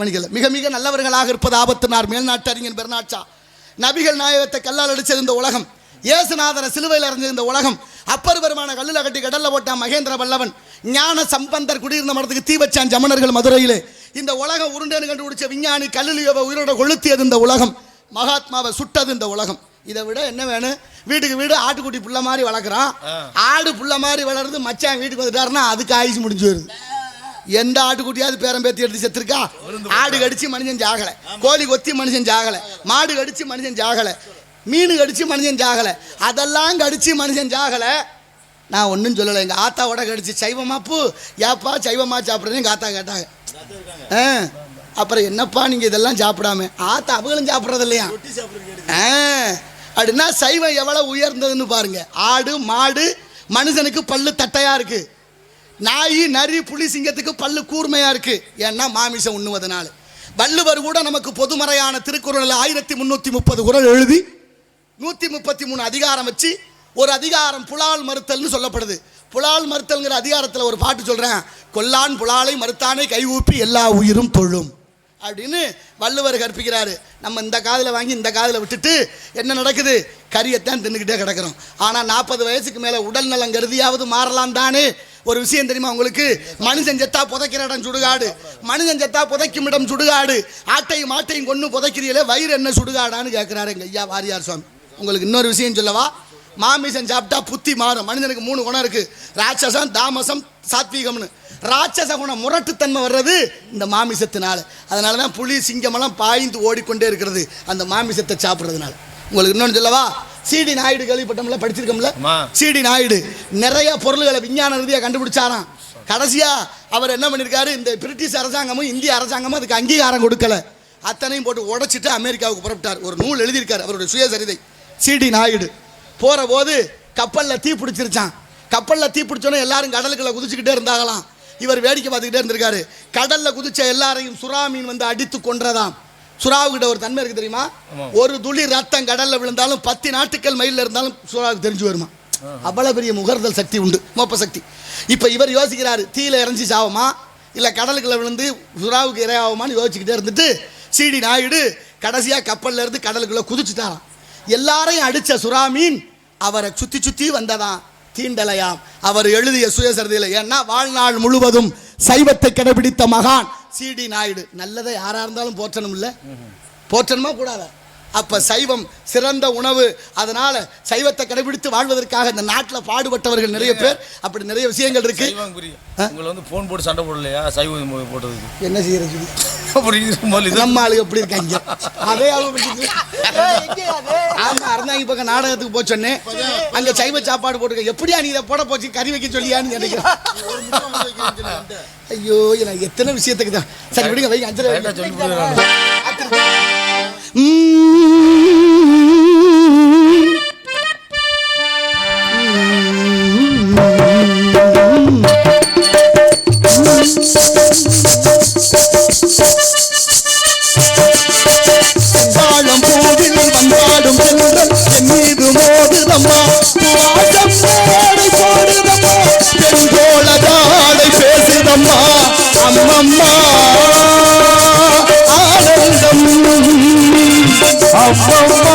மணிகள். மிக மிக நல்லவர்களாக இருப்பது ஆபத்தினார். மேல்நாட்டு அறிஞர் பெருநாட்சா நபிகள் நாயகத்தை கல்லால் அடிச்சிருந்த உலகம். இயேசுநாதனை சிலுவையில் அறிஞ்சிருந்த உலகம். அப்பர் பெருமான கல்லில் கட்டி கடல்ல போட்டான் மகேந்திர பல்லவன் ஞான சம்பந்தர் குடியிருந்த மரத்துக்கு தீ வச்சான் ஜமனர்கள் மதுரையிலே. இந்த உலகம் உருண்டேன்னு கண்டுபிடிச்ச விஞ்ஞானி கல்லில் உயிரோட கொளுத்தியது இந்த உலகம். மகாத்மாவை சுட்டது இந்த உலகம். இதை விட என்ன வேணும்? வீட்டுக்கு வீடு ஆட்டுக்குட்டி புள்ள மாதிரி வளர்க்குறான். ஆடு புள்ள மாதிரி வளருது மச்சான் வீட்டுக்கு வந்துட்டாருன்னா அதுக்கு ஆயுசு முடிஞ்சு வருது. எந்த ஆட்டுக்குட்டியாவது பேரம் பேத்தி எடுத்து செத்துருக்கா? ஆடு கடிச்சு மனுஷன் ஜாகலை. கோழி கொத்தி மனுஷன் ஜாகலை. மாடு கடிச்சு மனுஷன் ஜாகலை. மீன் கடிச்சு மனுஷன் ஜாகலை. அதெல்லாம் கடிச்சு மனுஷன் ஜாகலை. நான் ஒன்றும் சொல்லலை. எங்கள் ஆத்தாவோட கடிச்சு சைவமாப்பு ஏப்பா சைவமா சாப்பிட்றேன்னு எங்கள் ஆத்தா கேட்டாங்க. ஆ அப்புறம் என்னப்பா நீங்கள் இதெல்லாம் சாப்பிடாம? ஆத்தா அவங்களும் சாப்பிட்றது இல்லையா? ஆ அப்படின்னா சைவம் எவ்வளோ உயர்ந்ததுன்னு பாருங்க. ஆடு மாடு மனுஷனுக்கு பல்லு தட்டையா இருக்கு. நாய் நரி புலி சிங்கத்துக்கு பல்லு கூர்மையாக இருக்குது ஏன்னா மாமிசம் உண்ணுவதனால. வள்ளுவர் கூட நமக்கு பொதுமறையான திருக்குறளில் ஆயிரத்தி முந்நூற்றி முப்பது குரல் எழுதி நூற்றி முப்பத்தி மூணு அதிகாரம் வச்சு ஒரு அதிகாரம் புலால் மறுத்தல்னு சொல்லப்படுது. புலால் மறுத்தல்ங்கிற அதிகாரத்தில் ஒரு பாட்டு சொல்கிறேன் கொல்லான் புலாலை மறுத்தானே கைகூப்பி எல்லா உயிரும் தொழும். அப்படின்னு வள்ளுவர் கற்பிக்கிறாரு. நம்ம இந்த காதில் வாங்கி இந்த காதில் விட்டுட்டு என்ன நடக்குது? கரியத்தான் தின்னுக்கிட்டே கிடக்கிறோம். ஆனால் நாற்பது வயசுக்கு மேலே உடல் நலம் கருதியாவது மாறலாம் தானே? ஒரு விஷயம் தெரியுமா உங்களுக்கு? மனுஷன் செத்தா புதைக்கிற இடம் சுடுகாடு. மனுஷன் செத்தா புதைக்கும் இடம் சுடுகாடு. ஆட்டையும் மாட்டையும் கொண்டு புதைக்கிறீங்களே வயிறு என்ன சுடுகாடான்னு கேட்குறாரு எங்கள் ஐயா வாரியார் சுவாமி. உங்களுக்கு இன்னொரு விஷயம் சொல்லவா? மாமிசம் சாப்பிட்டா புத்தி மாறும். மனிதனுக்கு மூணு குணம் இருக்கு. ராட்சசம் தாமசம் சாத்வீகம்னு. ராட்சச குணம் முரட்டுத்தன்மை வர்றது இந்த மாமிசத்தினால. அதனால தான் புலி சிங்கமெல்லாம் பாய்ந்து ஓடிக்கொண்டே இருக்கிறது அந்த மாமிசத்தை சாப்பிட்றதுனால. உங்களுக்கு இன்னொன்று சொல்லவா? சிடி நாயுடு கேள்விப்பட்டோம்ல படிச்சிருக்கோம்ல. C D Naidu. நிறைய பொருள்களை விஞ்ஞான ரீதியாக கண்டுபிடிச்சாராம். கடைசியா அவர் என்ன பண்ணியிருக்காரு இந்த பிரிட்டிஷ் அரசாங்கமும் இந்திய அரசாங்கமும் அதுக்கு அங்கீகாரம் கொடுக்கல. அத்தனையும் போட்டு உடைச்சிட்டு அமெரிக்காவுக்கு புறப்பட்டார். ஒரு நூல் எழுதியிருக்காரு அவருடைய சுயசரிதை. C D Naidu. போகிற போது கப்பலில் தீ பிடிச்சிருச்சான் கப்பலில் தீ பிடிச்சோன்னே எல்லாரும் கடலுக்குள்ள குதிச்சுக்கிட்டே இருந்தாங்களாம். இவர் வேடிக்கை பார்த்துக்கிட்டே இருந்திருக்காரு. கடலில் குதிச்ச எல்லாரையும் சுறா மீன் வந்து அடித்து கொன்றதாம். சுறாவுக்கிட்ட ஒரு தன்மை இருக்கு தெரியுமா? ஒரு துளி ரத்தம் கடல்ல விழுந்தாலும் பத்து நாட்டுக்கள் மயிலில் இருந்தாலும் சுறாவுக்கு தெரிஞ்சு வருமா? அவ்வளவு பெரிய முகர்தல் சக்தி உண்டு மோப்ப சக்தி. இப்போ இவர் யோசிக்கிறாரு தீயில இறஞ்சி சாவமா? இல்லை கடலுக்குள்ள விழுந்து சுறாவுக்கு இரையாகுமான்னு யோசிச்சுக்கிட்டே இருந்துட்டு சிடி நாயுடு கடைசியாக கப்பல்ல இருந்து கடலுக்குள்ள குதிச்சுட்டாராம். எல்லாரையும் அடிச்ச சுறா மீன் அவரை சுத்தி சுத்தி வந்ததாம். தீண்டலையாம். அவர் எழுதிய சுயசரிதையில் ஏன்னா வாழ்நாள் முழுவதும் சைவத்தை கடைபிடித்த மகான் சிடி நாயுடு. நல்லதை யாரா இருந்தாலும் போற்றணும் இல்ல போற்றணுமா கூடாதா? அப்ப சைவம் சிறந்த உணவு. அதனால சைவத்தை கடைபிடித்து வாழ்வதற்காக இந்த நாட்டில் பாடுபட்டவர்கள் நிறைய பேர். அப்படி நிறைய விஷயங்கள் இருக்கு. உங்களை வந்து ஃபோன் போட்டு சண்டை போடலையா? சைவம் போட்டதுக்கு என்ன செய்யறது? நம்ம ஆளுங்க எப்படி இருக்காங்க? அதே ஆளு அறந்தாங்க பக்கம் நாடகத்துக்கு போய் சொன்னேன். அங்க சைவ சாப்பாடு போட்டுருக்க எப்படியா நீ இதை போட போச்சு கறி வைக்க சொல்லியான்னு நினைக்கிறேன் ஐயோ எத்தனை விஷயத்துக்கு தான். சரி விடுங்க வைங்க அஞ்சரை house.